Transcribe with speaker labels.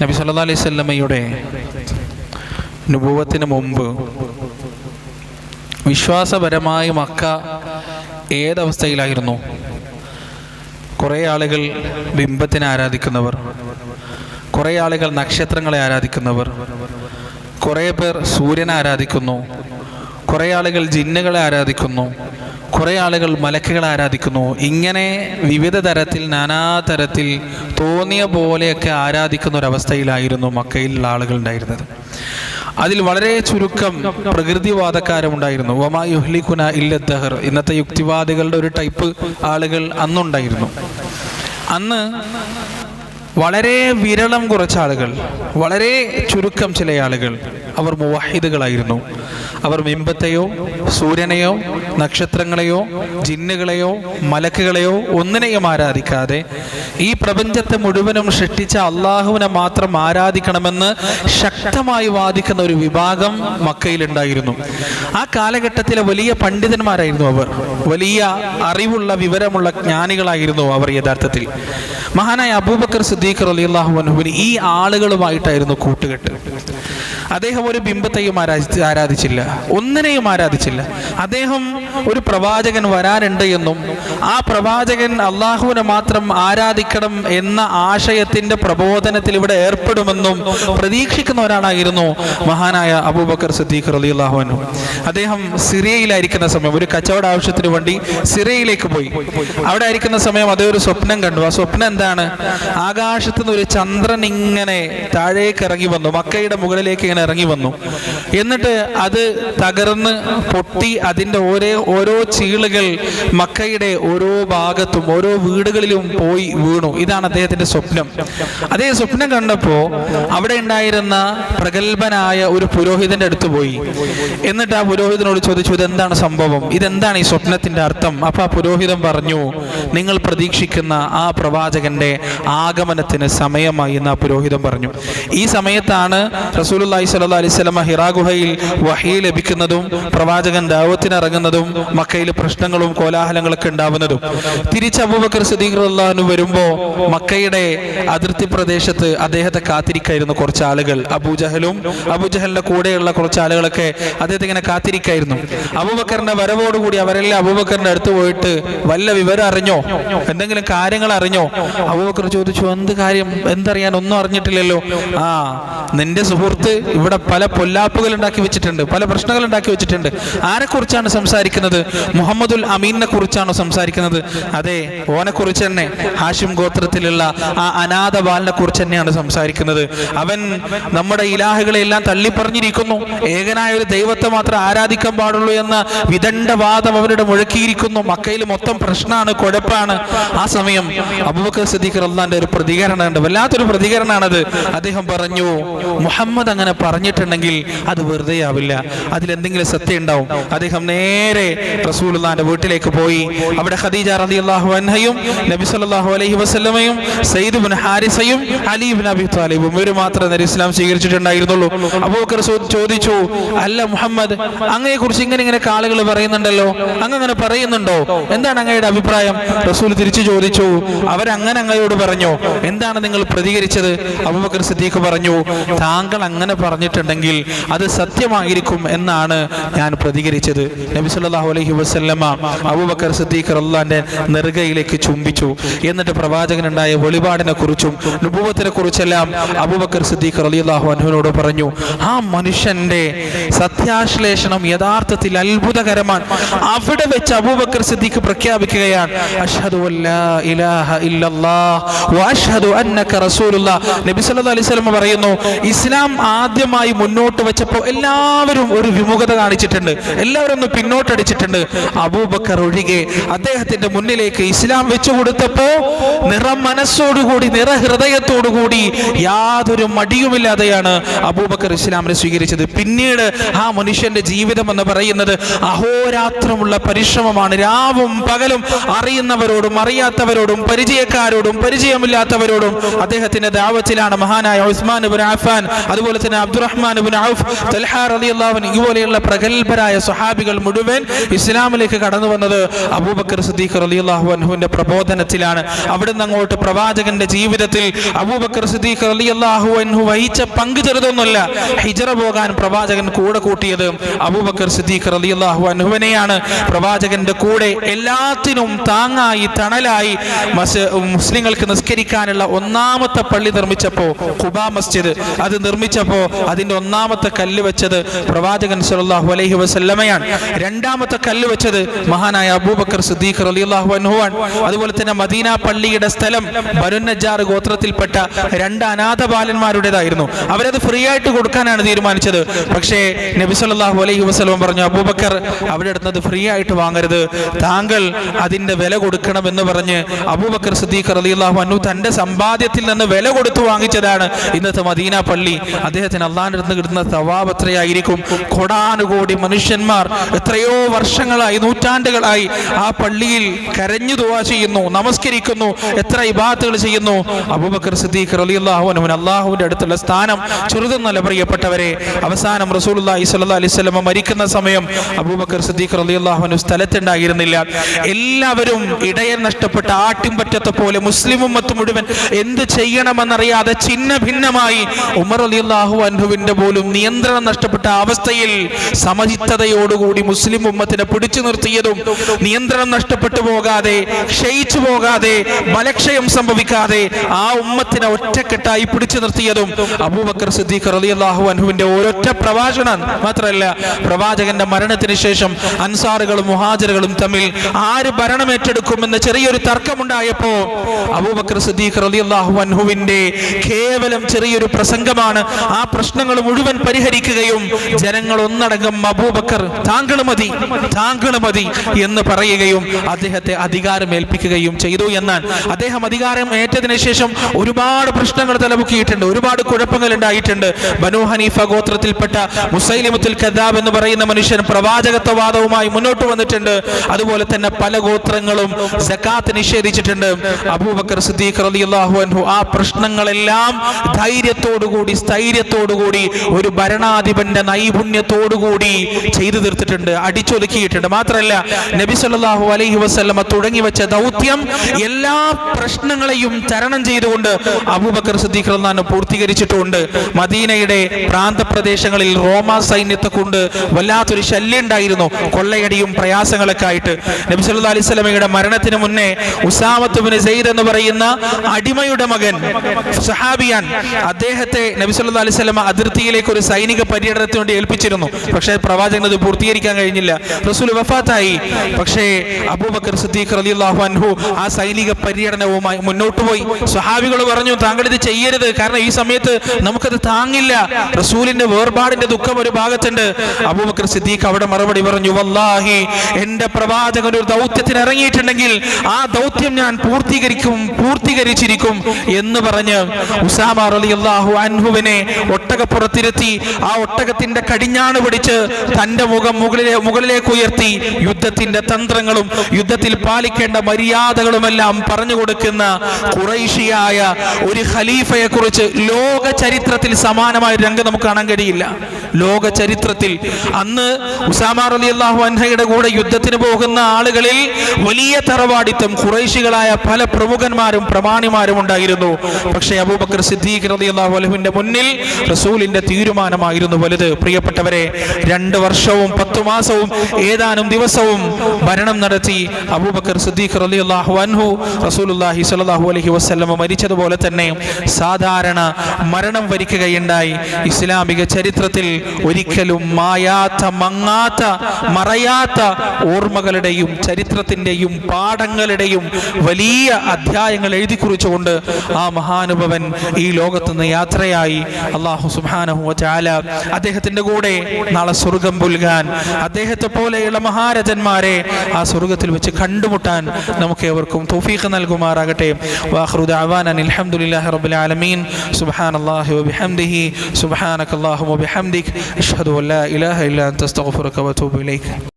Speaker 1: നബി സല്ലാ അലൈഹി സ്വല്ലമ്മയുടെ അനുഭവത്തിന് മുമ്പ് വിശ്വാസപരമായി മക്ക ഏതവസ്ഥയിലായിരുന്നു? കുറേ ആളുകൾ ബിംബത്തിനെ ആരാധിക്കുന്നവർ കുറേ ആളുകൾ നക്ഷത്രങ്ങളെ ആരാധിക്കുന്നവർ കുറേ പേർ സൂര്യനെ ആരാധിക്കുന്നു കുറേ ആളുകൾ ജിന്നുകളെ ആരാധിക്കുന്നു കുറേ ആളുകൾ മലക്കുകളെ ആരാധിക്കുന്നു. ഇങ്ങനെ വിവിധ തരത്തിൽ നാനാ തരത്തിൽ തോന്നിയ പോലെയൊക്കെ ആരാധിക്കുന്ന ഒരവസ്ഥയിലായിരുന്നു മക്കയിലുള്ള ആളുകൾ ഉണ്ടായിരുന്നത്. അതിൽ വളരെ ചുരുക്കം പ്രകൃതിവാദക്കാരുണ്ടായിരുന്നു വമാ യുഹ്ലിഖുന ഇല്ല ദഹർ ഇന്നത്തെ യുക്തിവാദികളുടെ ഒരു ടൈപ്പ് ആളുകൾ അന്നുണ്ടായിരുന്നു. അന്ന് വളരെ വിരളം കുറച്ച് ആളുകൾ വളരെ ചുരുക്കം ചില ആളുകൾ അവർ മുവാഹിദുകളായിരുന്നു. അവർ ബിംബത്തെയോ സൂര്യനെയോ നക്ഷത്രങ്ങളെയോ ജിന്നുകളെയോ മലക്കുകളെയോ ഒന്നിനെയും ആരാധിക്കാതെ ഈ പ്രപഞ്ചത്തെ മുഴുവനും സൃഷ്ടിച്ച അള്ളാഹുവിനെ മാത്രം ആരാധിക്കണമെന്ന് ശക്തമായി വാദിക്കുന്ന ഒരു വിഭാഗം മക്കയിലുണ്ടായിരുന്നു. ആ കാലഘട്ടത്തിലെ വലിയ പണ്ഡിതന്മാരായിരുന്നു അവർ. വലിയ അറിവുള്ള വിവരമുള്ള ജ്ഞാനികളായിരുന്നു അവർ യഥാർത്ഥത്തിൽ. മഹാനായ അബൂബക്കർ സിദ്ദീഖ് അലി അള്ളാഹു അനുഹുവിന് ഈ ആളുകളുമായിട്ടായിരുന്നു കൂട്ടുകെട്ട്. അദ്ദേഹം ഒരു ബിംബത്തെയും ആരാധിച്ചില്ല. ഒന്നിനെയും ആരാധിച്ചില്ല. അദ്ദേഹം ഒരു പ്രവാചകൻ വരാനുണ്ട് എന്നും ആ പ്രവാചകൻ അള്ളാഹുവിനെ മാത്രം ആരാധിക്കണം എന്ന ആശയത്തിന്റെ പ്രബോധനത്തിൽ ഇവിടെ ഏർപ്പെടുമെന്നും പ്രതീക്ഷിക്കുന്ന ഒരാളായിരുന്നു മഹാനായ അബൂബക്കർ സിദ്ദീഖ് അലി അള്ളാഹുവിനു അദ്ദേഹം സിറിയയിലായിരിക്കുന്ന സമയം ഒരു കച്ചവട ആവശ്യത്തിന് വേണ്ടി സിറിയയിലേക്ക് പോയി. അവിടെ ആയിരിക്കുന്ന സമയം അതേ ഒരു സ്വപ്നം കണ്ടു. ആ സ്വപ്നം എന്താണ്? ആകാശത്തു നിന്ന് ഒരു ചന്ദ്രൻ ഇങ്ങനെ താഴേക്ക് ഇറങ്ങി വന്നു. മക്കയുടെ മുകളിലേക്ക് ഇങ്ങനെ ഇറങ്ങി വന്നു. എന്നിട്ട് അത് തകർന്ന് പൊട്ടി അതിന്റെ ഓരോ ഓരോ ചീളുകൾ മക്കയുടെ ഓരോ ഭാഗത്തും ഓരോ വീടുകളിലും പോയി വീണു. ഇതാണ് അദ്ദേഹത്തിന്റെ സ്വപ്നം. അതേ സ്വപ്നം കണ്ടപ്പോൾ അവിടെ ഉണ്ടായിരുന്ന പ്രഗത്ഭനായ ഒരു പുരോഹിതന്റെ അടുത്ത് പോയി. എന്നിട്ട് ആ പുരോഹിതനോട് ചോദിച്ചു ഇതെന്താണ് സംഭവം? ഇതെന്താണ് ഈ സ്വപ്നത്തിന്റെ അർത്ഥം? അപ്പൊ ആ പുരോഹിതൻ പറഞ്ഞു നിങ്ങൾ പ്രതീക്ഷിക്കുന്ന ആ പ്രവാചകന്റെ ആഗമനത്തിന് സമയമായി എന്ന് ആ പുരോഹിതൻ പറഞ്ഞു. ഈ സമയത്താണ് റസൂൽ അലൈഹി വസല്ലമ ഹിറാ ഗുഹയിൽ വഹി ലഭിക്കുന്നതും പ്രവാചകൻ ദാവത്തിന് ഇറങ്ങുന്നതും മക്കയിൽ പ്രശ്നങ്ങളും കോലാഹലങ്ങളൊക്കെ ഉണ്ടാവുന്നതും. തിരിച്ച് അബൂബക്കർ റളിയല്ലാഹു വരുമ്പോ മക്കയുടെ അതിർത്തി പ്രദേശത്ത് അദ്ദേഹത്തെ കാത്തിരിക്കായിരുന്നു കുറച്ച് ആളുകൾ. അബൂജഹലും അബൂജഹലിന്റെ കൂടെയുള്ള കുറച്ച് ആളുകളൊക്കെ അദ്ദേഹത്തെ ഇങ്ങനെ കാത്തിരിക്കായിരുന്നു. അബൂബക്കറിന്റെ വരവോടുകൂടി അവരെല്ലാം അബൂബക്കറിന്റെ അടുത്ത് പോയിട്ട് വല്ല വിവരം അറിഞ്ഞോ? എന്തെങ്കിലും കാര്യങ്ങൾ അറിഞ്ഞോ? അബൂബക്കർ ചോദിച്ചു എന്ത് കാര്യം? എന്തറിയാൻ ഒന്നും അറിഞ്ഞിട്ടില്ലല്ലോ. ആ നിന്റെ സുഹൃത്ത് ഇവിടെ പല പൊല്ലാപ്പുകൾ ഉണ്ടാക്കി വെച്ചിട്ടുണ്ട് പല പ്രശ്നങ്ങൾ ഉണ്ടാക്കി വെച്ചിട്ടുണ്ട്. ആരെക്കുറിച്ചാണ് സംസാരിക്കുന്നത് മുഹമ്മദുൽ അമീനെ കുറിച്ചാണോ സംസാരിക്കുന്നത്? അതെ ഓനെ കുറിച്ച് തന്നെ ഹാഷിം ഗോത്രത്തിലുള്ള ആ അനാഥ ബാലിനെ കുറിച്ച് തന്നെയാണ് സംസാരിക്കുന്നത്. അവൻ നമ്മുടെ ഇലാഹകളെ എല്ലാം തള്ളിപ്പറഞ്ഞിരിക്കുന്നു. ഏകനായ ഒരു ദൈവത്തെ മാത്രം ആരാധിക്കാൻ പാടുള്ളൂ എന്ന വിദണ്ഡവാദം അവരുടെ മുഴക്കിയിരിക്കുന്നു. മക്കയിൽ മൊത്തം പ്രശ്നമാണ് കുഴപ്പമാണ് ആ സമയം അബൂബക്കർ സിദ്ദീഖ് റഹ്ലാന്റെ ഒരു പ്രതികരണമുണ്ട്. വല്ലാത്തൊരു പ്രതികരണമാണത്. അദ്ദേഹം പറഞ്ഞു മുഹമ്മദ് അങ്ങനെ പറഞ്ഞിട്ടുണ്ടെങ്കിൽ അത് വെറുതെ ആവില്ല അതിലെന്തെങ്കിലും സത്യം ഉണ്ടാവും. അദ്ദേഹം നേരെ റസൂലുള്ളാന്റെ വീട്ടിലേക്ക് പോയി. അവിടെ ഖദീജ റളിയല്ലാഹു അൻഹയും നബി സല്ലല്ലാഹു അലൈഹി വസല്ലമയും സയ്യിദ് ഇബ്നു ഹാരിസയും അലി ഇബ്നു അബി ത്വാലിബും ഇവർ മാത്രമേ നബി ഇസ്ലാം സ്വീകരിച്ചിട്ടുണ്ടായിരുന്നുള്ളൂ. അബൂബക്കർ ചോദിച്ചു അല്ല മുഹമ്മദ് അങ്ങയെക്കുറിച്ച് ഇങ്ങനെ ഇങ്ങനെ ആളുകൾ പറയുന്നുണ്ടല്ലോ. അങ്ങ് അങ്ങനെ പറയുന്നുണ്ടോ? എന്താണ് അങ്ങയുടെ അഭിപ്രായം? റസൂൽ തിരിച്ചു ചോദിച്ചു അവരങ്ങനെ അങ്ങയോട് പറഞ്ഞു. എന്താണ് നിങ്ങൾ പ്രതികരിച്ചത്? അബൂബക്കർ സിദ്ദീഖ് പറഞ്ഞു താങ്കൾ അങ്ങനെ പറഞ്ഞിട്ടുണ്ടെങ്കിൽ അത് സത്യമായിരിക്കും എന്നാണ് ഞാൻ പ്രതികരിച്ചത്. നബി സല്ലല്ലാഹു അലൈഹി വസല്ലമ അബൂബക്കർ സിദ്ദീഖ് അള്ളാന്റെ നെറുകയിലേക്ക് ചുംബിച്ചു. എന്നിട്ട് പ്രവാചകനുണ്ടായ വെളിപാടിനെ കുറിച്ചും നുബുവത്തിനെ കുറിച്ചെല്ലാം അബൂബക്കർ സിദ്ദീഖ് റളിയല്ലാഹു അൻഹുനോട് പറഞ്ഞു. ആ മനുഷ്യന്റെ സത്യാശ്ലേഷണം യഥാർത്ഥത്തിൽ അത്ഭുതകരമാണ്. അവിടെ വെച്ച് അബൂബക്കർ സിദ്ദീഖ് പ്രഖ്യാപിക്കുകയാണ് അഷ്ഹദു ഇലാഹ ഇല്ലല്ലാഹ് വഅഷ്ഹദു അന്നക റസൂലുള്ള നബി സല്ലല്ലാഹു അലൈഹി വസല്ലം പറയുന്നു ഇസ്ലാം ആദ്യമായി മുന്നോട്ട് വെച്ചപ്പോൾ എല്ലാവരും ഒരു വിമുഖത കാണിച്ചിട്ടുണ്ട്. എല്ലാവരും ഒന്ന് പിന്നോട്ടടിച്ചിട്ടുണ്ട് അബൂബക്കർ ഒഴികെ അദ്ദേഹത്തിന്റെ മുന്നിലേക്ക് ഇസ്ലാം വെച്ചു കൊടുത്തപ്പോ നിറം മനസ്സോടുകൂടി നിറ ഹൃദയത്തോടുകൂടി യാതൊരു മടിയുമില്ലാതെയാണ് അബൂബക്കർ ഇസ്ലാമിനെ സ്വീകരിച്ചത്. പിന്നീട് ആ മനുഷ്യന്റെ ജീവിതം എന്ന് പറയുന്നത് അഹോരാത്രമുള്ള പരിശ്രമമാണ്. രാവും പകലും അറിയുന്നവരോടും അറിയാത്തവരോടും പരിചയക്കാരോടും പരിചയമില്ലാത്തവരോടും അദ്ദേഹത്തിന്റെ ദാവത്തിലാണ് മഹാനായ ഉസ്മാൻ ഇബ്നു ആഫാൻ അതുപോലെ തന്നെ അബ്ദുറഹ്മാൻ ഇബ്നു ഔഫ് തൽഹാർ റളിയല്ലാഹു അൻഹു ഇതുപോലെയുള്ള പ്രഗത്ഭരായ സ്വഹാബികൾ മുഴുവൻ ഇസ്ലാമിലേക്ക് കടന്നു വന്നത് അബൂബക്കർ സിദ്ദീഖ് റളിയല്ലാഹു അൻഹുവിന്റെ പ്രബോധനത്തിലാണ്. അവിടുന്ന് അങ്ങോട്ട് പ്രവാചകന്റെ ജീവിതത്തിൽ അബൂബക്കർ സിദ്ദീഖ് റളിയല്ലാഹു അൻഹു വഹിച്ച പങ്ക് ചെറുതൊന്നുമല്ല ഹിജറ പോകാൻ പ്രവാചകൻ കൂടെ കൂട്ടിയത് അബൂബക്കർ സിദ്ദീഖ് റളിയല്ലാഹു അൻഹുവിനെയാണ്. പ്രവാചകന്റെ കൂടെ എല്ലാത്തിനും താങ്ങായി തണലായി മുസ്ലിങ്ങൾക്ക് നിസ്കരിക്കാനുള്ള ഒന്നാമത്തെ പള്ളി നിർമ്മിച്ചപ്പോ കുബാ മസ്ജിദ് അത് നിർമ്മിച്ചപ്പോ അതിന്റെ ഒന്നാമത്തെ കല്ല് വെച്ചത് പ്രവാചകൻ സല്ലല്ലാഹു അലൈഹി വസല്ലമയാണ്. രണ്ടാമത്തെ കല്ല് വെച്ചത് മഹാനായ അബൂബക്കർ സിദ്ദീഖ് റളിയല്ലാഹു അൻഹുവാൻ അതുപോലെ തന്നെ മദീന പള്ളിയുടെ സ്ഥലം ബരുന്നജാർ ഗോത്രത്തിൽപ്പെട്ട രണ്ട് അനാഥ ബാലന്മാരുടേതായിരുന്നു. അവരത് ഫ്രീ ആയിട്ട് കൊടുക്കാനാണ് തീരുമാനിച്ചത്. പക്ഷേ നബി സല്ലല്ലാഹു അലൈഹി വസ്ലം പറഞ്ഞു അബൂബക്കർ അവിടെ അടുത്തത് ഫ്രീ ആയിട്ട് വാങ്ങരുത്. താങ്കൾ അതിന്റെ വില കൊടുക്കണം എന്ന് പറഞ്ഞ് അബൂബക്കർ സിദ്ദീഖ് റളിയല്ലാഹു അൻഹു തന്റെ സമ്പാദ്യത്തിൽ നിന്ന് വില കൊടുത്തു വാങ്ങിച്ചതാണ് ഇന്നത്തെ മദീന പള്ളി. അദ്ദേഹത്തിന് അള്ളാഹിന്റെ അടുത്ത് കിട്ടുന്ന തവാബ് എത്രയായിരിക്കും? കൊടാനുകോടി മനുഷ്യന്മാർ എത്രയോ വർഷങ്ങളായി നൂറ്റാണ്ടുകളായി ആ പള്ളിയിൽ കരഞ്ഞു ദുവാ ചെയ്യുന്നു നമസ്കരിക്കുന്നു എത്ര ഇബാത്തുകൾ ചെയ്യുന്നു. അബൂബക്കർ സിദ്ദീഖ് അലി അൻഹു അള്ളാഹുവിന്റെ അടുത്തുള്ള സ്ഥാനം ചെറുതെന്നല്ല പ്രിയപ്പെട്ടവരെ. അവസാനം സ്വല്ലല്ലാഹി അലൈഹി വസല്ലം മരിക്കുന്ന സമയം അബൂബക്കർ സിദ്ദീഖ് അലി അൻഹു സ്ഥലത്തുണ്ടായിരുന്നില്ല. എല്ലാവരും ഇടയൻ നഷ്ടപ്പെട്ട ആട്ടിൻപറ്റത്തെ പോലെ മുസ്ലിം ഉമ്മത്ത് മുഴുവൻ എന്ത് ചെയ്യണമെന്നറിയാതെ ചിന്ന ഭിന്നമായി ഉമർ അലി അള്ളാഹു അൻഹുവിന്റെ പോലും നിയന്ത്രണം നഷ്ടപ്പെട്ട അവസ്ഥയിൽ സമചിത്തതയോടുകൂടി മുസ്ലിം ഉമ്മത്തിനെ പിടിച്ചു നിർത്തിയതും നിയന്ത്രണം നഷ്ടപ്പെട്ടു പോകാതെ ക്ഷയിച്ചു പോകാതെ ബലക്ഷയം സംഭവിക്കാതെ ആ ഉമ്മത്തിനെ ഒറ്റക്കെട്ടായി പിടിച്ചു നിർത്തിയതും അബൂബക്കർ സിദ്ദീഖ് റളിയല്ലാഹു അൻഹുവിന്റെ ഒരൊറ്റ പ്രവാചകൻ മാത്രമല്ല പ്രവാചകന്റെ മരണത്തിന് ശേഷം അൻസാറുകളും മുഹാജറുകളും തമ്മിൽ ആര് ഭരണം ഏറ്റെടുക്കുമെന്ന് ചെറിയൊരു തർക്കമുണ്ടായപ്പോ അബൂബക്കർ സിദ്ദീഖ് റളിയല്ലാഹു അൻഹുവിന്റെ കേവലം ചെറിയൊരു പ്രസംഗമാണ്. ആ പ്രശ്നങ്ങൾ മുഴുവൻ പരിഹരിക്കുകയും ജനങ്ങൾ ഒന്നടങ്കം അബൂബക്കർ താങ്കൾ മതി. താങ്കൾ മതി എന്ന് പറയുകയും അദ്ദേഹത്തെ അധികാരം ഏൽപ്പിക്കുകയും ചെയ്തു എന്നാൽ അദ്ദേഹം അധികാരം ഏറ്റതിനു ശേഷം ഒരുപാട് പ്രശ്നങ്ങൾ തലമുക്കിയിട്ടുണ്ട് ഒരുപാട് കുഴപ്പങ്ങൾ ഉണ്ടായിട്ടുണ്ട്. ബനു ഹനീഫ ഗോത്രത്തിൽപ്പെട്ട മുസൈലിമുത്തുൽ കദാബ് എന്ന് പറയുന്ന മനുഷ്യൻ പ്രവാചകത്വവാദവുമായി മുന്നോട്ട് വന്നിട്ടുണ്ട്. അതുപോലെ തന്നെ പല ഗോത്രങ്ങളും സക്കാത്ത് നിഷേധിച്ചിട്ടുണ്ട്. അബൂബക്കർ സിദ്ദീഖ് റളിയല്ലാഹു അൻഹു ആ പ്രശ്നങ്ങളെല്ലാം ധൈര്യത്തോടുകൂടി സ്ഥൈര്യത്തോടുകൂടി ഒരു ഭരണാധിപന്റെ നൈപുണ്യത്തോടുകൂടി ചെയ്തു തീർത്തിട്ടുണ്ട്. അടിച്ചൊതുക്കിയിട്ടുണ്ട് മാത്രമല്ല നബി സല്ലാഹു അലൈഹി വസ്ലമ തുടങ്ങി വെച്ച ദൗത്യം എല്ലാ പ്രശ്നങ്ങളെയും തരണം ചെയ്തുകൊണ്ട് അബൂബക്കർ സിദ്ദീഖ് റഹ്മാൻ പൂർത്തീകരിച്ചിട്ടുണ്ട്. മദീനയുടെ പ്രാന്തപ്രദേശങ്ങളിൽ റോമ സൈന്യത്തെ കൊണ്ട് വല്ലാത്തൊരു ശല്യം ഉണ്ടായിരുന്നു. കൊള്ളയടിയും പ്രയാസങ്ങളൊക്കെ ആയിട്ട് നബി സല്ലാ അലൈഹി സ്വലമയുടെ മരണത്തിന് മുന്നേ ഉസാമത്തുബിന് സെയ്ദ് എന്ന് പറയുന്ന അടിമയുടെ മകൻ സഹാബിയാൻ അദ്ദേഹത്തെ നബി സല്ലാ അലൈഹി സ്വലമ അതിർത്തിയിലേക്ക് ഒരു സൈനിക പര്യടനത്തിന് വേണ്ടി ഏൽപ്പിച്ചിരുന്നു. പക്ഷേ പ്രവാചകൻ അത് പൂർത്തീകരിക്കാൻ കഴിഞ്ഞില്ല. റസൂൽ വഫാത്തായി. പക്ഷേ അബൂബക്കർ സിദ്ദീഖ് റളിയല്ലാഹു അൻഹു ആ സൈനിക പര്യടനവുമായി മുന്നോട്ട് പോയി. സ്വഹാബികൾ പറഞ്ഞു താങ്കൾ ഇത് ചെയ്യരുത്. കാരണം ഈ സമയത്ത് നമുക്കത് താങ്ങില്ല. റസൂലിന്റെ വേർപാടിന്റെ ദുഃഖം ഒരു ഭാഗത്തുണ്ട്. അബൂബക്കർ സിദ്ദീഖ് അവിടെ മറുപടി പറഞ്ഞു വല്ലാഹി എന്റെ പ്രവാചകൻ ഒരു ദൗത്യത്തിന് ഇറങ്ങിയിട്ടുണ്ടെങ്കിൽ ആ ദൗത്യം ഞാൻ പൂർത്തീകരിക്കും പൂർത്തീകരിച്ചിരിക്കും. എന്ന് പറഞ്ഞ് ഉസാമ റളിയല്ലാഹു അൻഹുവിനെ ഒട്ടകപ്പുറത്തിരുത്തി ആ ഒട്ടകത്തിന്റെ കടിഞ്ഞാണ് പിടിച്ച് തന്റെ മുഖം മുകളിലെ മുകളിലേക്ക് ഉയർത്തി യുദ്ധത്തിന്റെ തന്ത്രങ്ങളും യുദ്ധത്തിൽ പാലിക്കേണ്ട മര്യാദകളുമെല്ലാം പറഞ്ഞു കൊടുക്കുന്ന കുറൈഷിയായ ഒരു ഖലീഫയെ കുറിച്ച് ലോക ചരിത്രത്തിൽ സമാനമായ രംഗം നമുക്ക് കാണാൻ കഴിയില്ല. ലോക ചരിത്രത്തിൽ അന്ന് ഉസാമ അള്ളാഹു അൻഹയുടെ കൂടെ യുദ്ധത്തിന് പോകുന്ന ആളുകളിൽ വലിയ തറവാടിത്തം കുറൈശികളായ പല പ്രമുഖന്മാരും പ്രമാണിമാരും ഉണ്ടായിരുന്നു. പക്ഷേ അബൂബക്കർ സിദ്ദീഖ് റതി അള്ളാഹു അലഹുവിന്റെ മുന്നിൽ റസൂലിന്റെ തീരുമാനമായിരുന്നു വലുത്. പ്രിയപ്പെട്ടവരെ രണ്ട് വർഷവും പത്തു മാസവും ഏതാനും ദിവസവും ഭരണം നടത്തി അബൂബക്കർ സിദ്ദീഖ് റളിയല്ലാഹു അൻഹു റസൂലുള്ളാഹി സ്വല്ലല്ലാഹു അലൈഹി വസല്ലമ മരിച്ചതുപോലെ തന്നെ സാധാരണ മരണം വരിക്കുകയുണ്ടായി. ഇസ്ലാമിക ചരിത്രത്തിൽ ഒരിക്കലും മായാത്ത മങ്ങാത്ത മറയാത്ത ഓർമ്മകളുടെയും ചരിത്രത്തിന്റെയും പാഠങ്ങളുടെയും വലിയ അധ്യായങ്ങൾ എഴുതി കുറിച്ചുകൊണ്ട് ആ മഹാനുഭവൻ ഈ ലോകത്ത് നിന്ന് യാത്രയായി. അള്ളാഹു സുബ്ഹാനഹു വതആല അദ്ദേഹത്തിന്റെ കൂടെ നാളെ സ്വർഗം പുൽകാൻ. അദ്ദേഹത്തെ പോലെയുള്ള മഹാരഥന്മാരെ ആ സ്വർഗത്തിൽ വെച്ച് കണ്ടുമുട്ടാൻ നമുക്ക് ഏവർക്കും തൗഫീഖ് നൽകുമാറാകട്ടെ. വാഖിറു ദഅവാന അൽഹംദുലില്ലാഹി റബ്ബിൽ ആലമീൻ. സുബ്ഹാനല്ലാഹി വബിഹംദിഹി. സുബ്ഹാനക അല്ലാഹുമ്മ വബിഹംദിക്. അഷ്ഹദു അല്ലാ ഇലാഹ ഇല്ല അൻത അസ്തഗ്ഫിറുക വഅതൂബു ഇലൈക്.